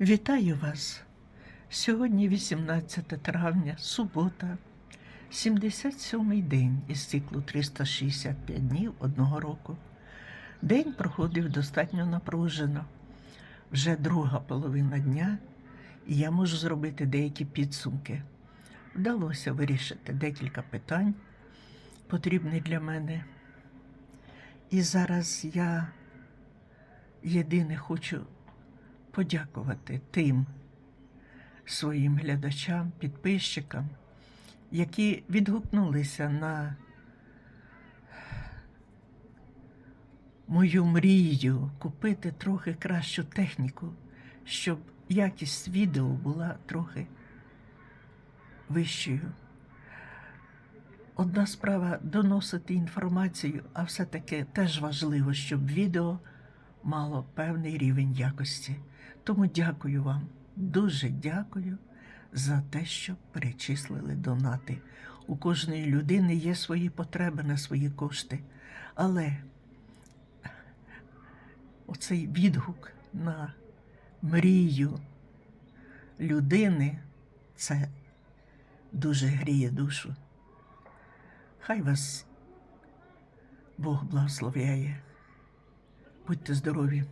Вітаю вас! Сьогодні 18 травня, субота, 77-й день із циклу 365 днів одного року. День проходив достатньо напружено. Вже друга половина дня, і я можу зробити деякі підсумки. Вдалося вирішити декілька питань, потрібних для мене. І зараз я єдине хочу подякувати тим своїм глядачам, підписчикам, які відгукнулися на мою мрію купити трохи кращу техніку, щоб якість відео була трохи вищою. Одна справа доносити інформацію, а все-таки теж важливо, щоб відео мало певний рівень якості. Тому дякую вам, дуже дякую за те, що перечислили донати. У кожної людини є свої потреби на свої кошти. Але оцей відгук на мрію людини це дуже гріє душу. Хай вас Бог благословляє. Будьте здорові.